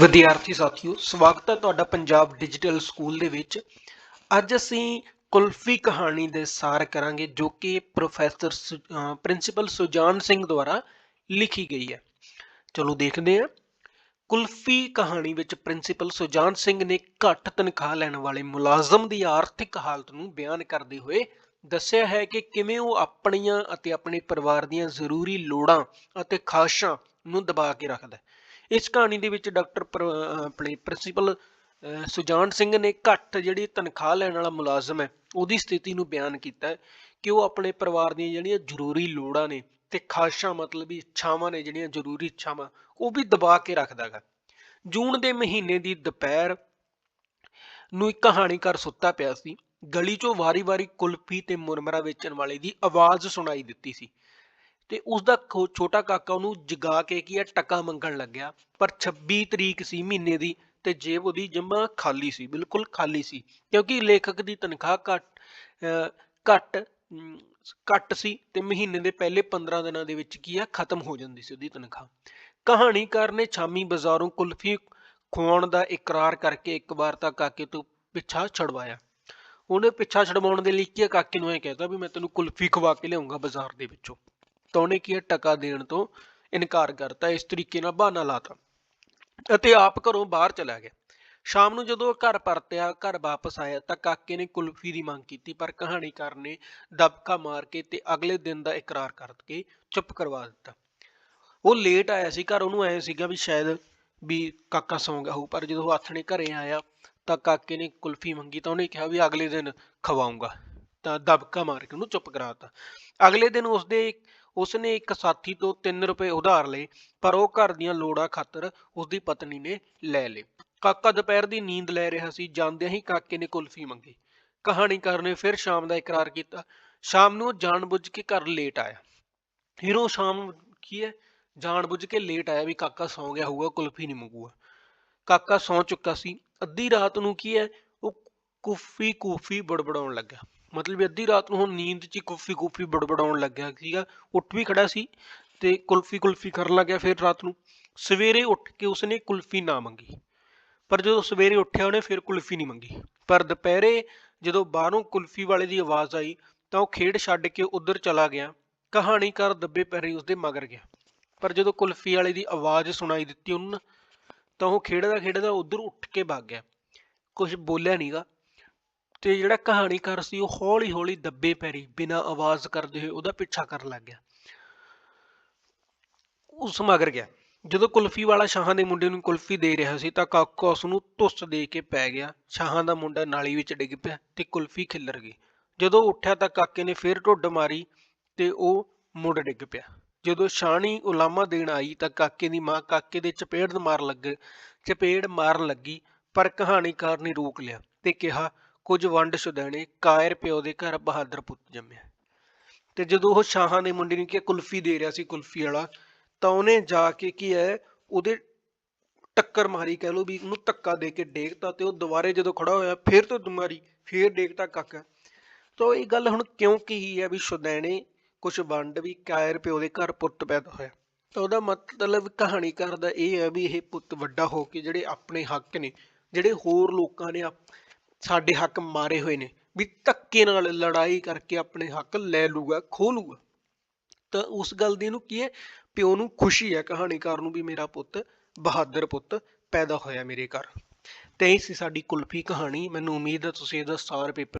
ਵਿਦਿਆਰਥੀ ਸਾਥੀਓ, ਸਵਾਗਤ ਹੈ ਤੁਹਾਡਾ ਪੰਜਾਬ ਡਿਜੀਟਲ ਸਕੂਲ ਦੇ ਵਿੱਚ। ਅੱਜ ਅਸੀਂ ਕੁਲਫੀ ਕਹਾਣੀ ਦੇ ਸਾਰ ਕਰਾਂਗੇ, ਜੋ ਕਿ ਪ੍ਰੋਫੈਸਰ ਪ੍ਰਿੰਸੀਪਲ ਸੁਜਾਨ ਸਿੰਘ ਦੁਆਰਾ ਲਿਖੀ ਗਈ ਹੈ। ਚਲੋ ਦੇਖਦੇ ਹਾਂ। ਕੁਲਫੀ ਕਹਾਣੀ ਵਿੱਚ ਪ੍ਰਿੰਸੀਪਲ ਸੁਜਾਨ ਸਿੰਘ ਨੇ ਘੱਟ ਤਨਖਾਹ ਲੈਣ ਵਾਲੇ ਮੁਲਾਜ਼ਮ ਦੀ ਆਰਥਿਕ ਹਾਲਤ ਨੂੰ ਬਿਆਨ ਕਰਦੇ ਹੋਏ ਦੱਸਿਆ ਹੈ ਕਿ ਕਿਵੇਂ ਉਹ ਆਪਣੀਆਂ ਅਤੇ ਆਪਣੇ ਪਰਿਵਾਰ ਦੀਆਂ ਜ਼ਰੂਰੀ ਲੋੜਾਂ ਅਤੇ ਖਾਸ਼ਾਂ ਨੂੰ ਦਬਾ ਕੇ ਰੱਖਦਾ ਹੈ। ਇਸ ਕਹਾਣੀ ਦੇ ਵਿੱਚ ਡਾਕਟਰ ਆਪਣੇ ਪ੍ਰਿੰਸੀਪਲ ਸੁਜਾਨ ਸਿੰਘ ਨੇ ਘੱਟ ਜਿਹੜੀ ਤਨਖਾਹ ਲੈਣ ਵਾਲਾ ਮੁਲਾਜ਼ਮ ਹੈ, ਉਹਦੀ ਸਥਿਤੀ ਨੂੰ ਬਿਆਨ ਕੀਤਾ ਕਿ ਉਹ ਆਪਣੇ ਪਰਿਵਾਰ ਦੀਆਂ ਜਿਹੜੀਆਂ ਜ਼ਰੂਰੀ ਲੋੜਾਂ ਨੇ ਤੇ ਖਾਹਿਸ਼ਾਂ ਮਤਲਬ ਇੱਛਾਵਾਂ ਨੇ, ਜਿਹੜੀਆਂ ਜ਼ਰੂਰੀ ਇੱਛਾਵਾਂ, ਉਹ ਵੀ ਦਬਾ ਕੇ ਰੱਖਦਾ ਹੈਗਾ ਜੂਨ ਦੇ ਮਹੀਨੇ ਦੀ ਦੁਪਹਿਰ ਨੂੰ ਇੱਕ ਕਹਾਣੀਕਾਰ ਸੁੱਤਾ ਪਿਆ ਸੀ। ਗਲੀ 'ਚੋਂ ਵਾਰੀ-ਵਾਰੀ ਕੁਲਫੀ ਤੇ ਮੁਰਮਰਾ ਵੇਚਣ ਵਾਲੇ ਦੀ ਆਵਾਜ਼ ਸੁਣਾਈ ਦਿੱਤੀ ਸੀ। ਤੇ ਉਸ ਦਾ ਖੋ- ਛੋਟਾ ਕਾਕਾ ਉਹਨੂੰ ਜਗਾ ਕੇ ਕੀ ਆ ਟੱਕਾ ਮੰਗਣ ਲੱਗਿਆ ਪਰ 26 ਤਰੀਕ ਸੀ ਮਹੀਨੇ ਦੀ ਤੇ ਜੇਬ ਉਹਦੀ ਜਮਾ ਖਾਲੀ ਸੀ, ਬਿਲਕੁਲ ਖਾਲੀ ਸੀ। ਕਿਉਂਕਿ ਲੇਖਕ ਦੀ ਤਨਖਾਹ ਘੱਟ ਘੱਟ ਘੱਟ ਸੀ ਤੇ ਮਹੀਨੇ ਦੇ ਪਹਿਲੇ 15 ਦਿਨਾਂ ਦੇ ਵਿੱਚ ਕੀ ਆ ਖਤਮ ਹੋ ਜਾਂਦੀ ਸੀ ਉਹਦੀ ਤਨਖਾਹ। ਕਹਾਣੀਕਾਰ ਨੇ ਸ਼ਾਮੀ ਬਾਜ਼ਾਰੋਂ ਕੁਲਫੀ ਖਵਾਉਣ ਦਾ ਇਕਰਾਰ ਕਰਕੇ ਇੱਕ ਵਾਰ ਤਾਂ ਕਾਕੇ ਤੋਂ ਪਿੱਛਾ ਛਡਵਾਇਆ। ਉਹਨੇ ਪਿੱਛਾ ਛਡਵਾਉਣ ਦੇ ਲਈ ਕੀ ਕਾਕੇ ਨੂੰ ਇਹ ਕਹਿਤਾ ਵੀ ਮੈਂ ਤੈਨੂੰ ਕੁਲਫੀ ਖਵਾ ਕੇ ਲਿਆਉਂਗਾ ਬਾਜ਼ਾਰ ਦੇ ਵਿੱਚੋਂ। ਤਾਂ ਉਹਨੇ ਕੀ ਆ, ਟਕਾ ਦੇਣ ਤੋਂ ਇਨਕਾਰ ਕਰਤਾ ਇਸ ਤਰੀਕੇ ਨਾਲ ਬਹਾਨਾ ਲਾਤਾ ਅਤੇ ਆਪ ਘਰੋਂ ਬਾਹਰ ਚਲਾ ਗਿਆ। ਸ਼ਾਮ ਨੂੰ ਜਦੋਂ ਘਰ ਪਰਤਿਆ ਘਰ ਵਾਪਸ ਆਇਆ ਤਾਂ ਕਾਕੇ ਨੇ ਕੁਲਫੀ ਦੀ ਮੰਗ ਕੀਤੀ ਪਰ ਕਹਾਣੀਕਾਰ ਨੇ ਦਬਕਾ ਮਾਰ ਕੇ ਤੇ ਅਗਲੇ ਦਿਨ ਦਾ ਇਕਰਾਰ ਕਰਕੇ ਚੁੱਪ ਕਰਵਾ ਦਿੱਤਾ। ਉਹ ਲੇਟ ਆਇਆ ਸੀ ਘਰ ਉਹਨੂੰ ਐ ਸੀਗਾ ਵੀ ਸ਼ਾਇਦ ਵੀ ਕਾਕਾ ਸੌਂ ਗਿਆ ਹੋਊ ਪਰ ਜਦੋਂ ਉਹ ਆਥਣੇ ਘਰੇ ਆਇਆ ਤਾਂ ਕਾਕੇ ਨੇ ਕੁਲਫੀ ਮੰਗੀ ਤਾਂ ਉਹਨੇ ਕਿਹਾ ਵੀ ਅਗਲੇ ਦਿਨ ਖਵਾਉਂਗਾ। ਤਾਂ ਦਬਕਾ ਮਾਰ ਕੇ ਉਹਨੂੰ ਚੁੱਪ ਕਰਾਤਾ ਅਗਲੇ ਦਿਨ ਉਸਦੇ ਉਸਨੇ ਇੱਕ ਸਾਥੀ ਤੋਂ 3 ਰੁਪਏ ਉਧਾਰ ਲਏ, ਪਰ ਉਹ ਘਰ ਦੀਆਂ ਲੋੜਾਂ ਖਾਤਰ ਉਸਦੀ ਪਤਨੀ ਨੇ ਲੈ ਲਏ। ਕਾਕਾ ਦੁਪਹਿਰ ਦੀ ਨੀਂਦ ਲੈ ਰਿਹਾ ਸੀ, ਜਾਂਦਿਆਂ ਹੀ ਕਾਕੇ ਨੇ ਕੁਲਫੀ ਮੰਗੀ। ਕਹਾਣੀਕਾਰ ਨੇ ਫਿਰ ਸ਼ਾਮ ਦਾ ਇਕਰਾਰ ਕੀਤਾ। ਸ਼ਾਮ ਨੂੰ ਉਹ ਜਾਣਬੁੱਝ ਕੇ ਘਰ ਲੇਟ ਆਇਆ। ਹੀਰੋ ਸ਼ਾਮ ਕੀ ਹੈ? ਜਾਣਬੁੱਝ ਕੇ ਲੇਟ ਆਇਆ ਵੀ ਕਾਕਾ ਸੌਂ ਗਿਆ ਹੋਊਗਾ, ਕੁਲਫੀ ਨਹੀਂ ਮੰਗੂਗਾ। ਕਾਕਾ ਸੌਂ ਚੁੱਕਾ ਸੀ। ਅੱਧੀ ਰਾਤ ਨੂੰ ਕੀ ਹੈ? ਉਹ ਕੁਫੀ ਕੁਫੀ ਬੜਬੜਾਉਣ ਲੱਗਾ ਮਤਲਬ ਵੀ ਅੱਧੀ ਰਾਤ ਨੂੰ ਉਹ ਨੀਂਦ 'ਚ ਹੀ ਕੁਫੀ ਕੁਫੀ ਬੜਬੜਾਉਣ ਲੱਗਿਆ ਸੀਗਾ, ਉੱਠ ਵੀ ਖੜਾ ਸੀ ਤੇ ਕੁਲਫੀ ਕੁਲਫੀ ਕਰਨ ਲੱਗਿਆ ਫਿਰ ਰਾਤ ਨੂੰ। ਸਵੇਰੇ ਉੱਠ ਕੇ ਉਸਨੇ ਕੁਲਫੀ ਨਾ ਮੰਗੀ। ਪਰ ਜਦੋਂ ਸਵੇਰੇ ਉੱਠਿਆ ਉਹਨੇ ਫਿਰ ਕੁਲਫੀ ਨਹੀਂ ਮੰਗੀ। ਪਰ ਦੁਪਹਿਰੇ ਜਦੋਂ ਬਾਹਰੋਂ ਕੁਲਫੀ ਵਾਲੇ ਦੀ ਆਵਾਜ਼ ਆਈ ਤਾਂ ਉਹ ਖੇਡ ਛੱਡ ਕੇ ਉਧਰ ਚਲਾ ਗਿਆ। ਕਹਾਣੀਕਾਰ ਦੱਬੇ ਪੈਰੀ ਉਸਦੇ ਮਗਰ ਗਿਆ। ਪਰ ਜਦੋਂ ਕੁਲਫੀ ਵਾਲੇ ਦੀ ਆਵਾਜ਼ ਸੁਣਾਈ ਦਿੱਤੀ ਉਹਨੂੰ ਤਾਂ ਉਹ ਖੇਡਦਾ ਖੇਡਦਾ ਉਧਰ ਉੱਠ ਕੇ ਭੱਗ ਗਿਆ। ਕੁਝ ਬੋਲਿਆ ਨਹੀਂਗਾ ਤੇ ਜਿਹੜਾ ਕਹਾਣੀਕਾਰ ਸੀ, ਉਹ ਹੌਲੀ ਹੌਲੀ ਦੱਬੇ ਪੈਰੀ, ਬਿਨਾਂ ਆਵਾਜ਼ ਕਰਦੇ ਹੋਏ ਉਹਦਾ ਪਿੱਛਾ ਕਰਨ ਲੱਗ ਗਿਆ। ਉਸ ਮਗਰ ਗਿਆ, ਜਦੋਂ ਕੁਲਫੀ ਵਾਲਾ ਸ਼ਾਹਾਂ ਦੇ ਮੁੰਡੇ ਨੂੰ ਕੁਲਫੀ ਦੇ ਰਿਹਾ ਸੀ, ਤਾਂ ਕਾਕਾ ਉਸ ਨੂੰ ਧੁੱਸ ਦੇ ਕੇ ਪੈ ਗਿਆ। ਸ਼ਾਹਾਂ ਦਾ ਮੁੰਡਾ ਨਾਲੀ ਵਿੱਚ ਡਿੱਗ ਪਿਆ ਤੇ ਕੁਲਫੀ ਖਿੱਲਰ ਗਈ। ਜਦੋਂ ਉੱਠਿਆ ਤਾਂ ਕਾਕੇ ਨੇ ਫੇਰ ਢੁੱਡ ਮਾਰੀ ਤੇ ਉਹ ਮੁੰਡ ਡਿੱਗ ਪਿਆ। ਜਦੋਂ ਸ਼ਾਣੀ ਉਲਾਮਾ ਦੇਣ ਆਈ ਤਾਂ ਕਾਕੇ ਦੀ ਮਾਂ ਕਾਕੇ ਦੇ ਚਪੇੜ ਮਾਰ ਲੱਗ, ਚਪੇੜ ਮਾਰਨ ਲੱਗੀ, ਪਰ ਕਹਾਣੀਕਾਰ ਨੇ ਰੋਕ ਲਿਆ ਤੇ ਕਿਹਾ ਕੁਝ ਵੰਡ ਸੁਦੈਣੇ ਕਾਇਰ ਪਿਓ ਦੇ ਘਰ ਬਹਾਦਰ ਪੁੱਤ ਜੰਮਿਆ। ਤੇ ਜਦੋਂ ਉਹ ਸ਼ਾਹਾਂ ਦੇ ਮੁੰਡੇ ਨੂੰ ਕਿ ਕੁਲਫੀ ਦੇ ਰਿਹਾ ਸੀ, ਕੁਲਫੀ ਵਾਲਾ, ਤਾਂ ਉਹਨੇ ਜਾ ਕੇ ਕੀ ਹੈ, ਉਹਦੇ ਟੱਕਰ ਮਾਰੀ ਕਹਿ ਲੋ ਵੀ ਉਹਨੂੰ ਧੱਕਾ ਦੇ ਕੇ ਡੇਗਤਾ ਤੇ ਉਹ ਦੁਬਾਰੇ ਜਦੋਂ ਖੜਾ ਹੋਇਆ, ਫਿਰ ਤੋਂ ਦੁਮਾਰੀ ਫਿਰ ਡੇਗਤਾ ਕਾਕਾ। ਤਾਂ ਇਹ ਗੱਲ ਹੁਣ ਕਿਉਂ ਕਹੀ ਹੈ ਵੀ ਸੁਦੈਣੇ ਕੁਛ ਵੰਡ ਵੀ ਕਾਇਰ ਪਿਓ ਦੇ ਘਰ ਪੁੱਤ ਪੈਦਾ ਹੋਇਆ। ਤਾਂ ਉਹਦਾ ਮਤਲਬ ਕਹਾਣੀਕਾਰ ਦਾ ਇਹ ਹੈ ਵੀ ਇਹ ਪੁੱਤ ਵੱਡਾ ਹੋ ਕੇ ਜਿਹੜੇ ਆਪਣੇ ਹੱਕ ਨੇ, ਜਿਹੜੇ ਹੋਰ ਲੋਕਾਂ ਨੇ ਸਾਡੇ ਹੱਕ ਮਾਰੇ ਹੋਏ ਨੇ, ਵੀ ਧੱਕੇ ਨਾਲ ਲੜਾਈ ਕਰਕੇ ਆਪਣੇ ਹੱਕ ਲੈ ਲੂਗਾ ਖੋ ਲੂਗਾ। ਤਾਂ ਉਸ ਗੱਲ ਦੀ ਇਹਨੂੰ ਕੀ ਹੈ? ਪਿਓ ਨੂੰ ਖੁਸ਼ੀ ਹੈ ਕਹਾਣੀਕਾਰ ਨੂੰ ਵੀ ਮੇਰਾ ਪੁੱਤ ਬਹਾਦਰ ਪੁੱਤ ਪੈਦਾ ਹੋਇਆ ਮੇਰੇ ਘਰ। ਤੇ ਇਹ ਸੀ ਸਾਡੀ ਕੁਲਫੀ ਕਹਾਣੀ। ਮੈਨੂੰ ਉਮੀਦ ਹੈ ਤੁਸੀਂ ਇਹਦਾ ਸਾਰ ਪੇਪਰ